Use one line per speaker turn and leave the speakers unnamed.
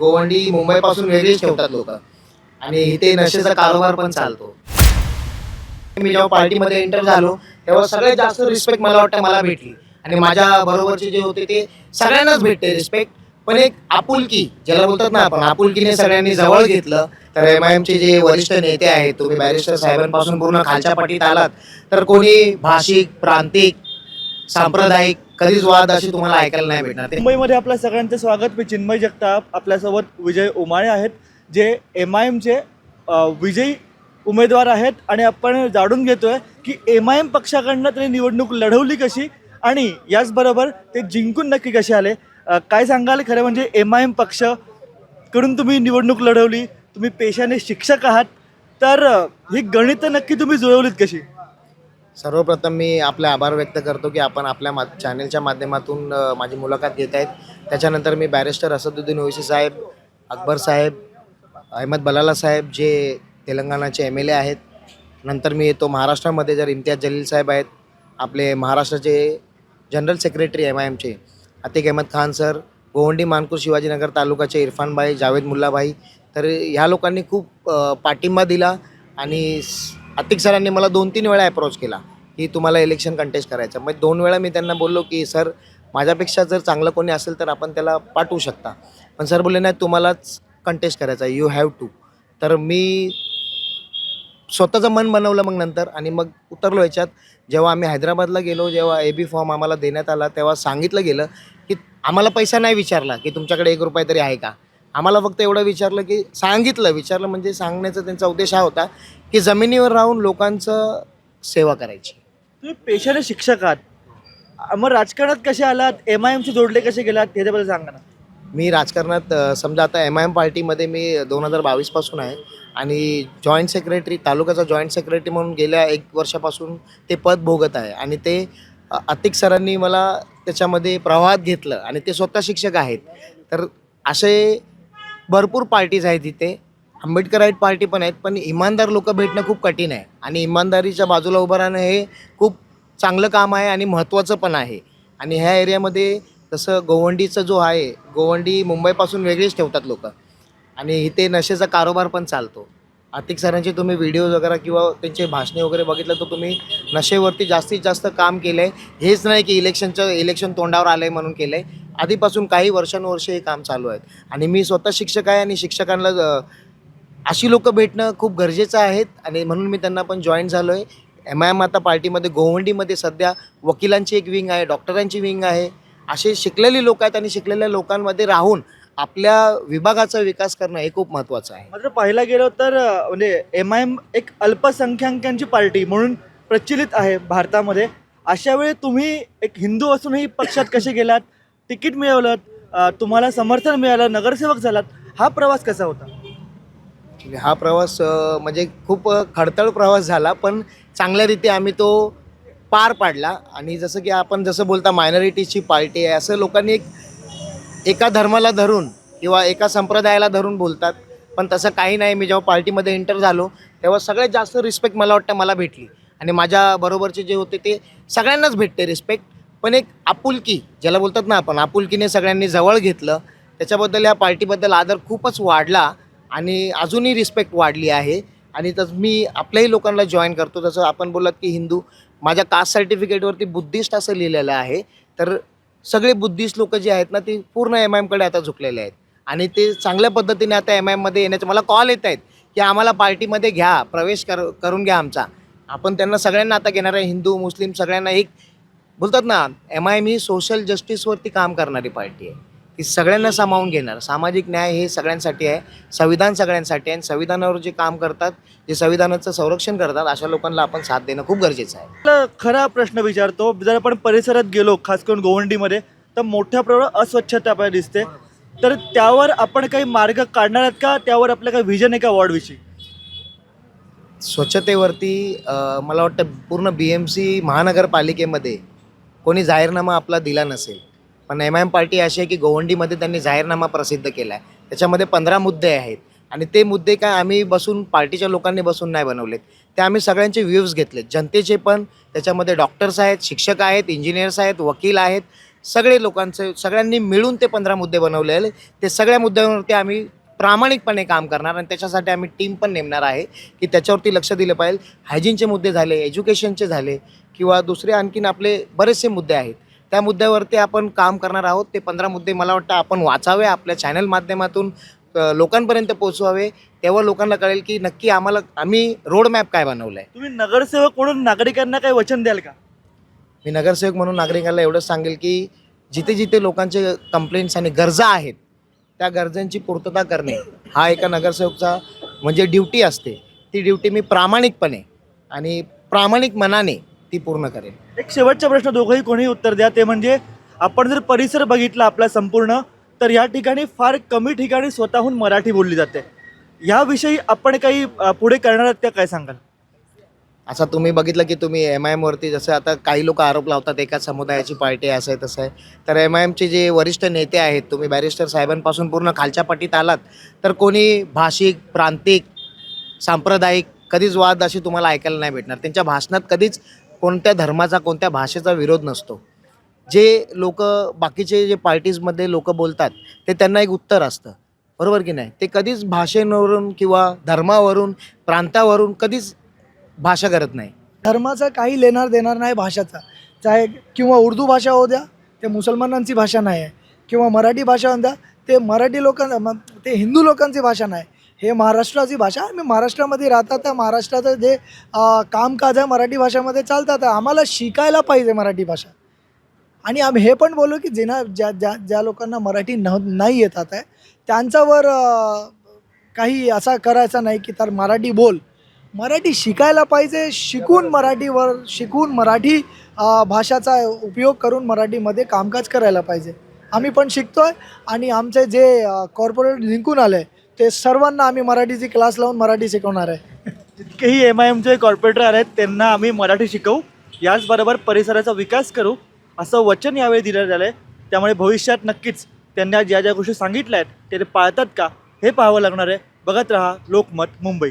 गोवंडी मुंबईपासून वेगळीच ठेवतात लोक. आणि इथे नशेचा कारोबार पण चालतो. मी जेव्हा पार्टीमध्ये एंटर झालो तेव्हा सगळ्यात जास्त रिस्पेक्ट मला वाटतं मला भेटली. आणि माझ्या बरोबरचे जे होते ते सगळ्यांनाच भेटते रिस्पेक्ट पण एक आपुलकी ज्याला बोलतात ना आपण आपुलकीने सगळ्यांनी जवळ घेतलं तर एम आय एमचे जे वरिष्ठ नेते आहेत तुम्ही बॅरिस्टर साहेबांपासून पूर्ण खालच्या पाठीत आलात तर कोणी भाषिक प्रांतिक सांप्रदायिक कधीच वाद अशी तुम्हाला ऐकायला नाही भेटणार.
मुंबईमध्ये आपल्या सगळ्यांचं स्वागत. मी चिन्मय जगताप. आपल्यासोबत विजय उमाळे आहेत जे एम आय एमचे विजयी उमेदवार आहेत. आणि आपण जाणून घेतोय की एम आय एम पक्षाकडनं त्यांनी निवडणूक लढवली कशी आणि याचबरोबर ते जिंकून नक्की कसे आले? अ, काय सांगाल? खरं म्हणजे एम आय एम पक्षकडून तुम्ही निवडणूक लढवली. तुम्ही पेशाने शिक्षक आहात. तर अ, ही गणितं नक्की तुम्ही जुळवलीत कशी?
सर्वप्रथम मी आपले आभार व्यक्त करतो की आपण आपल्या मा चॅनलच्या माध्यमातून माझी मुलाखत घेत आहेत. त्याच्यानंतर मी बॅरिस्टर असदुद्दीन ओवैसी साहेब अकबर साहेब अहमद बलाला साहेब जे तेलंगणाचे एम एल ए आहेत. नंतर मी येतो महाराष्ट्रामध्ये जर इम्तियाज जलील साहेब आहेत आपले महाराष्ट्राचे जनरल सेक्रेटरी एम आय एमचे अतिक अहमद खान सर गोवंडी मानकूर शिवाजीनगर तालुक्याचे इरफानभाई जावेद मुल्लाभाई. तर ह्या लोकांनी खूप पाठिंबा दिला आणि अतिक सरांनी मला दोन तीन वेळा अप्रोच केला की तुम्हाला इलेक्शन कंटेस्ट करायचं. मग दोन वेळा मी त्यांना बोललो की सर माझ्यापेक्षा जर चांगलं कोणी असेल तर आपण त्याला पाठवू शकता. पण सर बोलले नाही तुम्हालाच कंटेस्ट करायचा यू हॅव टू तर मी स्वतःचं मन बनवलं मग नंतर आणि मग उतरलो याच्यात. जेव्हा आम्ही हैदराबादला गेलो जेव्हा ए बी फॉर्म आम्हाला देण्यात आला तेव्हा सांगितलं गेलं की आम्हाला पैसा नाही विचारला की तुमच्याकडे एक रुपये तरी आहे का? आम्हाला फक्त एवढं विचारलं की सांगितलं. विचारलं म्हणजे सांगण्याचा त्यांचा उद्देश हा होता की जमिनीवर राहून लोकांचं सेवा करायची.
तुम्ही पेशाने शिक्षक आहात. मग राजकारणात कसे आलात? एम आय एमशी जोडले कसे गेलात? ह्याच्याबद्दल सांगा ना.
मी राजकारणात अ, समजा आता एम आय एम पार्टीमध्ये मी दोन हजार बावीसपासून आहे आणि जॉईंट सेक्रेटरी तालुक्याचा जॉईंट सेक्रेटरी म्हणून गेल्या एक वर्षापासून ते पद भोगत आहे आणि ते अ, अतिक सरांनी मला त्याच्यामध्ये प्रवाहात घेतलं आणि ते स्वतः शिक्षक आहेत. तर असे भरपूर पार्टीज आहेत इथे. आंबेडकराईट पार्टी पण आहेत पण इमानदार लोक भेटणं खूप कठीण आहे. आणि इमानदारीच्या बाजूला उभं राहणं हे खूप चांगलं काम आहे आणि महत्त्वाचं पण आहे. आणि ह्या एरियामध्ये तसं गोवंडीचं जो आहे गोवंडी मुंबईपासून वेगळीच ठेवतात लोक. आणि इथे नशेचा कारोबार पण चालतो. आतिक सरांचे तुम्ही व्हिडिओज वगैरे किंवा त्यांचे भाषणे वगैरे बघितलं तर तुम्ही नशेवरती जास्तीत जास्त काम केलं आहे हेच नाही की इलेक्शनचं इलेक्शन तोंडावर आलं आहे म्हणून केलं आहे आधीपासून काही वर्षानुवर्षे हे काम चालू आहेत. आणि मी स्वतः शिक्षक आहे आणि शिक्षकांना अशी लोकं भेटणं खूप गरजेचं आहेत आणि म्हणून मी त्यांना पण जॉईन झालो आहे एम आय एम आता पार्टीमध्ये गोवंडीमध्ये सध्या वकिलांची एक विंग आहे डॉक्टरांची विंग आहे. असे शिकलेली लोक आहेत आणि शिकलेल्या लोकांमध्ये राहून आपल्या विभागाचा विकास करणं हे खूप महत्त्वाचं आहे.
मात्र पाहायला गेलो तर म्हणजे एम आय एम एक अल्पसंख्याकांची पार्टी म्हणून प्रचलित आहे भारतामध्ये. अशा वेळी तुम्ही एक हिंदू असूनही पक्षात कसे गेलात तिकीट मिळवलं तुम्हाला समर्थन मिळालं नगरसेवक झालात हा प्रवास कसा होता?
हा प्रवास म्हणजे खूप खडतळ प्रवास झाला पण चांगल्या रीती आम्ही तो पार पाडला. आणि जसं की आपण जसं बोलता मायनॉरिटीची पार्टी आहे असं लोकांनी एक एका धर्माला धरून किंवा एका संप्रदायाला धरून बोलतात पण तसं काही नाही. मी जेव्हा पार्टीमध्ये एंटर झालो तेव्हा सगळ्यात जास्त रिस्पेक्ट मला वाटतं मला भेटली. आणि माझ्या बरोबरचे जे होते ते सगळ्यांनाच भेटते रिस्पेक्ट पण एक आपुलकी ज्याला बोलतात ना आपण आपुलकीने सगळ्यांनी जवळ घेतलं त्याच्याबद्दल या पार्टीबद्दल आदर खूपच वाढला आणि अजूनही रिस्पेक्ट वाढली आहे. आणि तसं मी आपल्याही लोकांना जॉईन करतो. जसं आपण बोललात की हिंदू माझ्या कास्ट सर्टिफिकेटवरती बुद्धिस्ट असं लिहिलेलं आहे. तर सगळे बुद्धिस्ट लोक जे आहेत ना ते पूर्ण एम आय एमकडे आता झुकलेले आहेत. आणि ते चांगल्या पद्धतीने आता एम आय एममध्ये येण्याचे मला कॉल येत आहेत की आम्हाला पार्टीमध्ये घ्या प्रवेश कर करून घ्या आमचा. आपण त्यांना सगळ्यांना आता घेणार आहे हिंदू मुस्लिम सगळ्यांना एक बोलतात ना एम आय एम ही सोशल जस्टिसवरती काम करणारी पार्टी आहे. ती सगळ्यांना सामावून घेणार. सामाजिक न्याय हे सगळ्यांसाठी आहे. संविधान सगळ्यांसाठी आहे आणि संविधानावर जे काम करतात जे संविधानाचं संरक्षण करतात अशा लोकांना आपण साथ देणं खूप गरजेचं आहे.
मला खरा प्रश्न विचारतो जर आपण परिसरात गेलो खास करून गोवंडीमध्ये तर मोठ्या प्रमाणात अस्वच्छता आपल्याला दिसते. तर त्यावर आपण काही मार्ग काढणार आहात का? त्यावर आपलं काही व्हिजन आहे का वॉर्डविषयी
स्वच्छतेवरती अ, मला वाटतं पूर्ण बी एम सी महानगरपालिकेमध्ये कोणी जाहीरनामा आपला दिला नसेल पण एम आय एम पार्टी अशी आहे की गोवंडीमध्ये त्यांनी जाहीरनामा प्रसिद्ध केला आहे. त्याच्यामध्ये पंधरा मुद्दे आहेत. आणि ते मुद्दे काय आम्ही बसून पार्टीच्या लोकांनी बसून नाही बनवलेत. ते आम्ही सगळ्यांचे व्ह्यूज घेतलेत. जनतेचे पण त्याच्यामध्ये डॉक्टर्स आहेत शिक्षक आहेत इंजिनियर्स आहेत वकील आहेत. सगळे लोकांचे सगळ्यांनी मिळून ते पंधरा मुद्दे बनवलेले. ते सगळ्या मुद्द्यांवरती आम्ही प्रामाणिकपणे काम करणार आणि त्याच्यासाठी आम्ही टीम पण नेमणार आहे की त्याच्यावरती लक्ष दिलं पाहिजे. हायजीनचे मुद्दे झाले एज्युकेशनचे झाले किंवा दुसरे आणखीन आपले बरेचसे मुद्दे आहेत. त्या मुद्द्यावरती आपण काम करणार आहोत. ते पंधरा मुद्दे मला वाटतं आपण वाचावे आपल्या चॅनल माध्यमातून लोकांपर्यंत पोचवावे तेव्हा लोकांना कळेल की नक्की आम्हाला आम्ही रोड मॅप काय बनवलं आहे
तुम्ही नगरसेवक म्हणून नागरिकांना काही वचन द्याल का?
मी नगरसेवक म्हणून नागरिकांना एवढंच सांगेल की जिथे जिथे लोकांचे कंप्लेंट्स आणि गरजा आहेत त्या गरजांची पूर्तता करणे हा एका नगरसेवकचा म्हणजे ड्युटी असते. ती ड्युटी मी प्रामाणिकपणे आणि प्रामाणिक मनाने ती पूर्ण करेन
एक शेवटचा प्रश्न दोघंही कोणी उत्तर द्या ते म्हणजे आपण जर परिसर बघितला आपला संपूर्ण तर या ठिकाणी फार कमी ठिकाणी स्वतःहून मराठी बोलली जाते. याविषयी आपण काही अ, पुढे करणार आहात त्या काय सांगाल?
असं तुम्ही बघितलं की तुम्ही एम आय एमवरती जसं आता काही लोक आरोप लावतात एका समुदायाची पार्टी असं आहे तसं आहे. तर एम आय एमचे जे वरिष्ठ नेते आहेत तुम्ही बॅरिस्टर साहेबांपासून पूर्ण खालच्या पट्टीत आलात तर कोणी भाषिक प्रांतिक सांप्रदायिक कधीच वाद अशी तुम्हाला ऐकायला नाही भेटणार. त्यांच्या भाषणात कधीच कोणत्या धर्माचा कोणत्या भाषेचा विरोध नसतो. जे लोक बाकीचे जे पार्टीजमध्ये लोक बोलतात ते त्यांना एक उत्तर असतं. बरोबर की नाही? ते कधीच भाषेवरून किंवा धर्मावरून प्रांतावरून कधीच भाषा करत नाही.
धर्माचा काही लेणार देणार नाही भाषाचा. चाहे किंवा उर्दू भाषा होऊ द्या ते मुसलमानांची भाषा नाही आहे. किंवा मराठी भाषा हो द्या ते मराठी लोकां ते हिंदू लोकांची भाषा नाही हे महाराष्ट्राची भाषा आहे. आम्ही महाराष्ट्रामध्ये राहतात तर महाराष्ट्राचं जे कामकाज आहे मराठी भाषेमध्ये चालतात आम्हाला शिकायला पाहिजे मराठी भाषा. आणि आम्ही हे पण बोलू की जेना ज्या ज्या ज्या लोकांना मराठी न नाही येतात आहे त्यांच्यावर काही असा करायचा नाही की तर मराठी बोल. मराठी शिकायला पाहिजे शिकून मराठीवर शिकून मराठी भाषाचा उपयोग करून मराठीमध्ये कामकाज करायला पाहिजे. आम्ही पण शिकतो आहे आणि आमचे जे कॉर्पोरेट जिंकून आले ते सर्वांना आम्ही मराठीची क्लास लावून मराठी शिकवणार आहे.
जितकेही एम आय एमचे कॉर्पोरेटर आहेत त्यांना आम्ही मराठी शिकवू. याचबरोबर परिसराचा विकास करू असं वचन यावेळी दिलं झालं आहे त्यामुळे भविष्यात नक्कीच त्यांना ज्या ज्या गोष्टी सांगितल्या आहेत ते ते पाळतात का? हे पाहावं लागणार आहे. बघत रहा लोकमत मुंबई.